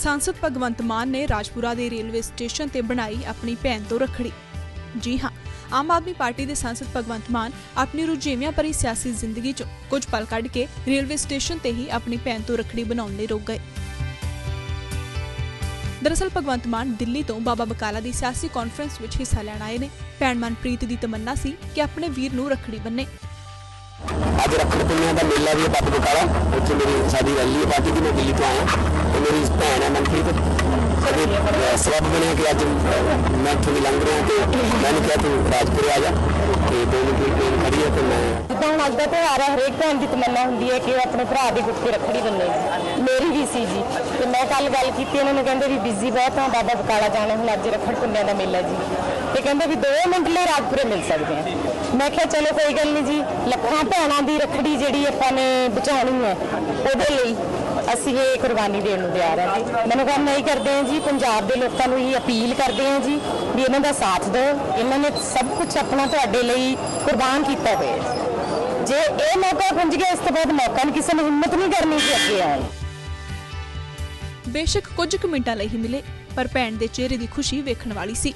ਸਾਂਸਦ ਭਗਵੰਤ ਮਾਨ ਨੇ ਰਾਜਪੁਰਾ ਦੇ railway station ਤੇ ਬਣਾਈ ਆਪਣੀ ਭੈਣ ਤੋਂ ਰੱਖੜੀ ਜੀ ਹਾਂ ਆਮ ਆਦਮੀ ਪਾਰਟੀ ਦੇ ਸਾਂਸਦ ਭਗਵੰਤ ਮਾਨ ਆਪਣੀ ਰੁਝੇਵਿਆਂ ਭਰੀ ਸਿਆਸੀ ਜ਼ਿੰਦਗੀ 'ਚੋਂ ਕੁਝ ਪਲ ਕੱਢ ਕੇ ਰੇਲਵੇ ਸਟੇਸ਼ਨ ਤੇ ਹੀ ਆਪਣੀ ਭੈਣ ਤੋਂ ਰੱਖੜੀ ਬਣਾਉਣ ਲਈ ਰੁਕ ਗਏ ਦਰਅਸਲ ਭਗਵੰਤ ਮਾਨ ਦਿੱਲੀ ਤੋਂ ਬਾਬਾ ਬਕਾਲਾ ਦੀ ਸਿਆਸੀ ਕਾਨਫਰੰਸ ਵਿੱਚ ਹਿੱਸਾ ਲੈਣ ਆਏ ਨੇ ਭੈਣ ਮਨਪ੍ਰੀਤ ਦੀ ਤਮੰਨਾ ਸੀ ਕਿ ਆਪਣੇ ਵੀਰ ਨੂੰ ਰੱਖੜੀ ਬੰਨੇ ਅੱਜ ਰੱਖੜ ਪੁੰਨਿਆ ਦਾ ਮੇਲਾ ਵੀ ਹੈ ਬਕਾਲਾ ਉੱਥੇ ਮੇਰੀ ਸਾਡੀ ਰੈਲੀ ਹੈ ਪਾਰਟੀ ਦੀ ਮੈਂ ਦਿੱਲੀ ਤੋਂ ਆਇਆ ਤੇ ਮੇਰੀ ਭੈਣ ਹੈ ਮਨਪ੍ਰੀਤ। ਸਾਡੇ ਅਹ, ਬਣਿਆ ਕਿ ਅੱਜ ਮੈਂ ਇੱਥੋਂ ਲੰਘ ਰਿਹਾ ਤੇ ਮੈਨੂੰ ਕਿਹਾ ਤੂੰ ਰਾਜਪੁਰੇ ਆ ਜਾ ਤੇ ਦੋ ਮਿੰਟ ਦੀ ਟ੍ਰੇਨ ਖੜੀ ਹੈ ਤੇ ਮੈਂ ਜਿੱਦਾਂ ਹੁਣ ਅੱਜ ਦਾ ਤਿਉਹਾਰ ਹੈ ਹਰੇਕ ਭੈਣ ਦੀ ਤਮੰਨਾ ਹੁੰਦੀ ਹੈ ਕਿ ਉਹ ਆਪਣੇ ਭਰਾ ਦੀ ਗੁੱਟ ਤੇ ਰੱਖੜੀ ਬੰਨੇ ਮੇਰੀ ਵੀ ਸੀ ਜੀ। ਤੇ ਮੈਂ ਕੱਲ ਗੱਲ ਕੀਤੀ ਇਹਨਾਂ ਨੂੰ ਕਹਿੰਦੇ ਵੀ ਬਿਜ਼ੀ ਬਹੁਤ ਹਾਂ ਬਾਬਾ ਬਕਾਲਾ ਜਾਣਾ ਹੁਣ ਅੱਜ ਰੱਖੜ ਪੁੰਨਿਆ ਦਾ ਮੇਲਾ ਜੀ। ਤੇ ਕਹਿੰਦੇ ਵੀ 2 ਮਿੰਟ ਲਈ ਰਾਜਪੁਰੇ ਮਿਲ ਸਕਦੇ ਆ। ਮੈਂ ਕਿਹਾ ਚਲੋ ਕੋਈ ਗੱਲ ਨਹੀਂ ਜੀ ਲੱਖਾਂ ਭੈਣਾਂ ਦੀ ਰੱਖੜੀ ਜਿਹੜੀ ਆਪਾਂ ਨੇ ਬਚਾਉਣੀ ਹੈ ਉਹਦੇ ਲਈ। ਅਸੀਂ ਇਹ ਕੁਰਬਾਨੀ ਦੇਣ ਨੂੰ ਤਿਆਰ ਹਾਂ ਜੀ। ਮੈਨੂੰ ਕੰਮ ਨਹੀਂ ਕਰਦੇ ਹਾਂ ਜੀ, ਪੰਜਾਬ ਦੇ ਲੋਕਾਂ ਨੂੰ ਇਹ ਅਪੀਲ ਕਰਦੇ ਹਾਂ ਜੀ ਵੀ ਇਹਨਾਂ ਦਾ ਸਾਥ ਦਿਓ, ਇਹਨਾਂ ਨੇ ਸਭ ਕੁਝ ਆਪਣਾ ਤੁਹਾਡੇ ਲਈ ਕੁਰਬਾਨ ਕੀਤਾ ਹੋਇਆ ਜੇ ਇਹ ਮੌਕਾ ਖੁੰਝ ਗਿਆ, ਇਸ ਤੋਂ ਬਾਅਦ ਮੌਕਾ ਨਹੀਂ, ਕਿਸੇ ਨੂੰ ਹਿੰਮਤ ਨਹੀਂ ਕਰਨੀ ਕਿ ਅੱਗੇ ਆਉਣ ਬੇਸ਼ੱਕ ਕੁਝ ਕੁ ਮਿੰਟਾਂ ਲਈ ਹੀ ਮਿਲੇ, ਪਰ ਭੈਣ ਦੇ ਚਿਹਰੇ ਦੀ ਖੁਸ਼ੀ ਵੇਖਣ ਵਾਲੀ ਸੀ।